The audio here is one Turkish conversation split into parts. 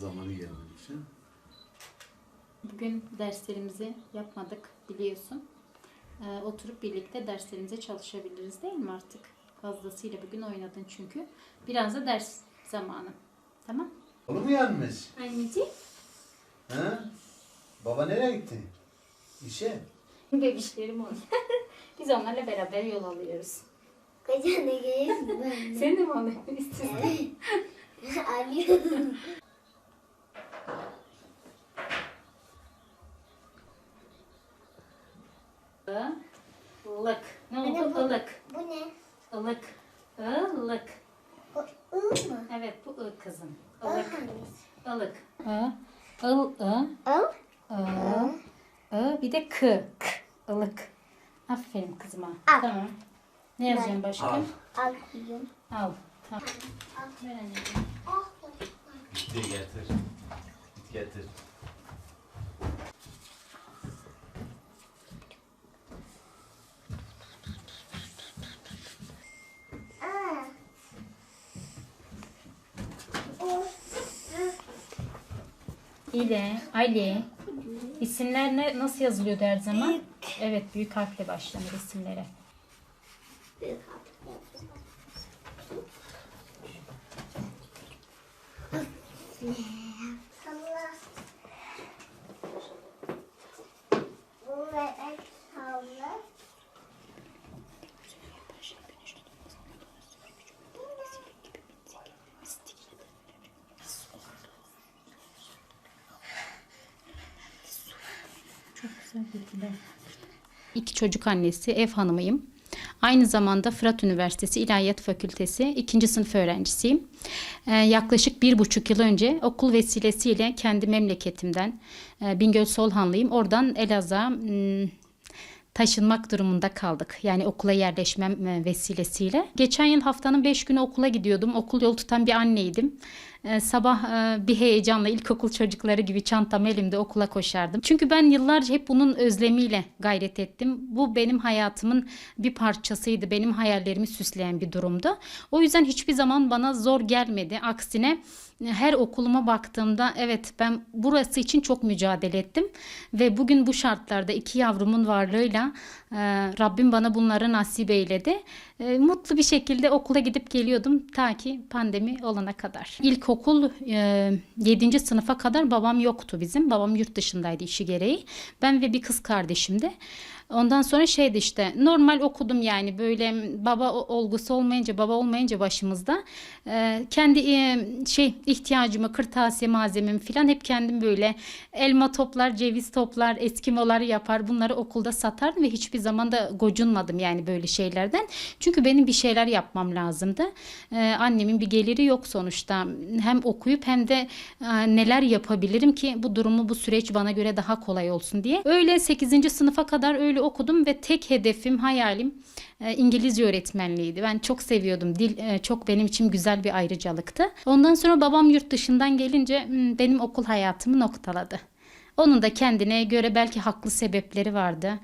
zamanı gelmemiş. Ha? Bugün derslerimizi yapmadık biliyorsun. Ee, oturup birlikte derslerimize çalışabiliriz değil mi artık? Fazlasıyla bugün oynadın çünkü. Biraz da ders zamanı. Tamam. Oğlum mu yanmış? Anneciğim. Ha? Baba nereye gitti? İşe. Bebişlerim onlar. Biz onlarla beraber yol alıyoruz. Kaç tane geleyim mi ben? Sen de mi alıyorsun istiyorsun? Alıyorum. Ilık. Ilık. O ı mı? Evet bu ı kızım. Ilık. Ilık. I. Il. I. Al. I. I. Bir de k. K. Ilık. Aferin kızıma. Al. Tamam. Ne yazacağım başka? Al. Al. Al. Tamam. Ver anneciğim. De getir. Git getir. Aa. O. İle, Ali. İsimler ne, nasıl yazılıyordu her zaman? Evet, büyük harfle başlanır isimlere. Salla. Bu ve et salla. Çok İki çocuk annesi, ev hanımıyım. Aynı zamanda Fırat Üniversitesi İlahiyat Fakültesi ikinci sınıf öğrencisiyim. Ee, yaklaşık bir buçuk yıl önce okul vesilesiyle kendi memleketimden e, Bingöl Solhanlıyım. Oradan Elazığ'a m, taşınmak durumunda kaldık. Yani okula yerleşmem e, vesilesiyle. Geçen yıl haftanın 5 günü okula gidiyordum. Okul yolu tutan bir anneydim. E, sabah e, bir heyecanla ilkokul çocukları gibi çantam elimde okula koşardım. Çünkü ben yıllarca hep bunun özlemiyle gayret ettim. Bu benim hayatımın bir parçasıydı. Benim hayallerimi süsleyen bir durumdu. O yüzden hiçbir zaman bana zor gelmedi. Aksine her okuluma baktığımda evet ben burası için çok mücadele ettim ve bugün bu şartlarda iki yavrumun varlığıyla e, Rabbim bana bunları nasip eyledi. E, mutlu bir şekilde okula gidip geliyordum ta ki pandemi olana kadar. İlkokul e, 7. sınıfa kadar babam yoktu bizim. Babam yurt dışındaydı işi gereği. Ben ve bir kız kardeşim de. Ondan sonra şeydi işte normal okudum yani böyle baba olgusu olmayınca baba olmayınca başımızda e, kendi e, şey ihtiyacımı kırtasiye malzememi falan hep kendim böyle elma toplar ceviz toplar eskimolar yapar bunları okulda satardım ve hiçbir zaman da gocunmadım yani böyle şeylerden. Çünkü benim bir şeyler yapmam lazımdı. E, annemin bir geliri yok sonuçta. Hem okuyup hem de e, neler yapabilirim ki bu durumu bu süreç bana göre daha kolay olsun diye. Öyle 8. sınıfa kadar öyle okudum ve tek hedefim hayalim e, İngilizce öğretmenliğiydi. Ben çok seviyordum. Dil e, çok benim için güzel bir ayrıcalıktı. Ondan sonra babam yurt dışından gelince hmm, benim okul hayatımı noktaladı. Onun da kendine göre belki haklı sebepleri vardı.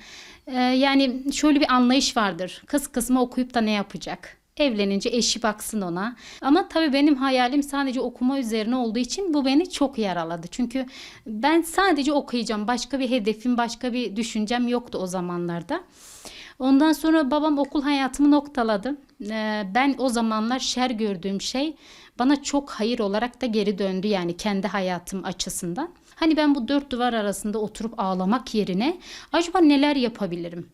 E, Yani şöyle bir anlayış vardır. Kız kısmı okuyup da ne yapacak? Evlenince eşi baksın ona. Ama tabii benim hayalim sadece okuma üzerine olduğu için bu beni çok yaraladı. Çünkü ben sadece okuyacağım. Başka bir hedefim, başka bir düşüncem yoktu o zamanlarda. Ondan sonra babam okul hayatımı noktaladı. Ee, Ben o zamanlar şer gördüğüm şey bana çok hayır olarak da geri döndü yani kendi hayatım açısından. Hani ben bu dört duvar arasında oturup ağlamak yerine acaba neler yapabilirim?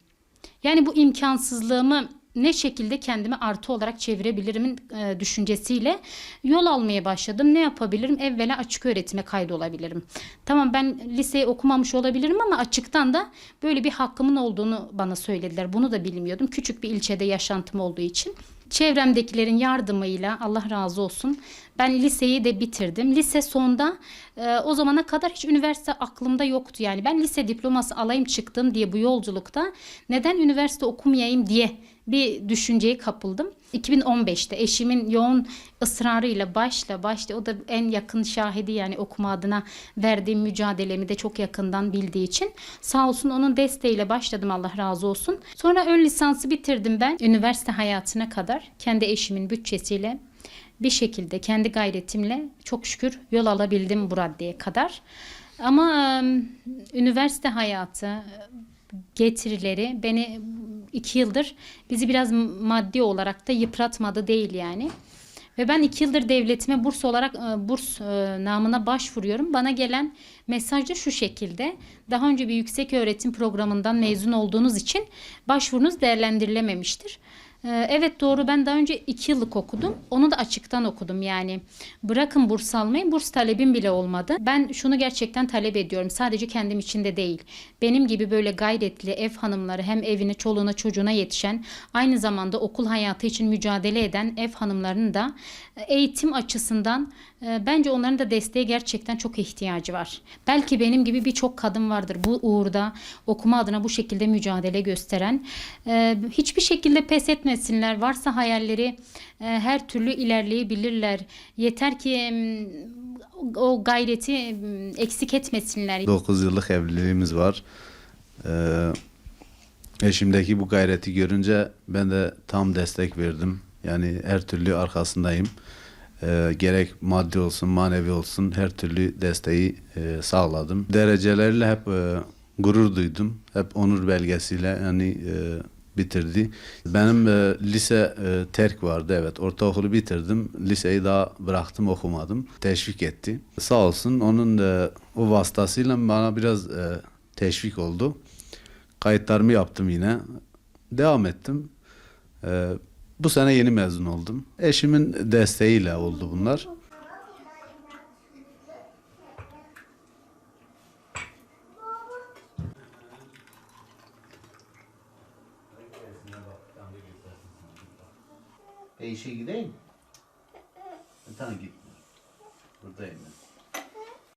Yani bu imkansızlığımı ne şekilde kendime artı olarak çevirebilirimin e, düşüncesiyle yol almaya başladım. Ne yapabilirim? Evvela açık öğretime kaydolabilirim. Tamam ben liseyi okumamış olabilirim ama açıktan da böyle bir hakkımın olduğunu bana söylediler. Bunu da bilmiyordum. Küçük bir ilçede yaşantım olduğu için. Çevremdekilerin yardımıyla Allah razı olsun ben liseyi de bitirdim. Lise sonda e, o zamana kadar hiç üniversite aklımda yoktu yani. Ben lise diploması alayım çıktım diye bu yolculukta neden üniversite okumayayım diye bir düşünceye kapıldım. 2015'te eşimin yoğun ısrarıyla başla başla o da en yakın şahidi yani okuma adına verdiğim mücadelemi de çok yakından bildiği için sağ olsun onun desteğiyle başladım Allah razı olsun. Sonra ön lisansı bitirdim ben üniversite hayatına kadar kendi eşimin bütçesiyle bir şekilde kendi gayretimle çok şükür yol alabildim bu raddeye kadar. Ama üniversite hayatı, getirileri beni iki yıldır bizi biraz maddi olarak da yıpratmadı değil yani. Ve ben iki yıldır devletime burs olarak burs namına başvuruyorum. Bana gelen mesaj da şu şekilde. Daha önce bir yüksek öğretim programından mezun olduğunuz için başvurunuz değerlendirilememiştir. E, Evet doğru ben daha önce iki yıllık okudum. Onu da açıktan okudum yani. Bırakın burs almayı burs talebim bile olmadı. Ben şunu gerçekten talep ediyorum. Sadece kendim için de değil. Benim gibi böyle gayretli ev hanımları hem evine çoluğuna çocuğuna yetişen aynı zamanda okul hayatı için mücadele eden ev hanımlarının da eğitim açısından e, bence onların da desteğe gerçekten çok ihtiyacı var. Belki benim gibi birçok kadın vardır bu uğurda okuma adına bu şekilde mücadele gösteren. E, hiçbir şekilde pes etmesinler. Varsa hayalleri e, her türlü ilerleyebilirler. Yeter ki o gayreti eksik etmesinler. 9 yıllık evliliğimiz var. Ee, eşimdeki bu gayreti görünce ben de tam destek verdim. Yani her türlü arkasındayım. Ee, gerek maddi olsun, manevi olsun her türlü desteği e, sağladım. Derecelerle hep e, gurur duydum. Hep onur belgesiyle yani e, bitirdi. Benim e, lise e, terk vardı evet. Ortaokulu bitirdim. Liseyi daha bıraktım okumadım. Teşvik etti. Sağ olsun onun da o vasıtasıyla bana biraz e, teşvik oldu. Kayıtlarımı yaptım yine. Devam ettim. E, bu sene yeni mezun oldum. Eşimin desteğiyle oldu bunlar. E işe gideyim. E, tamam git. Buradayım ben.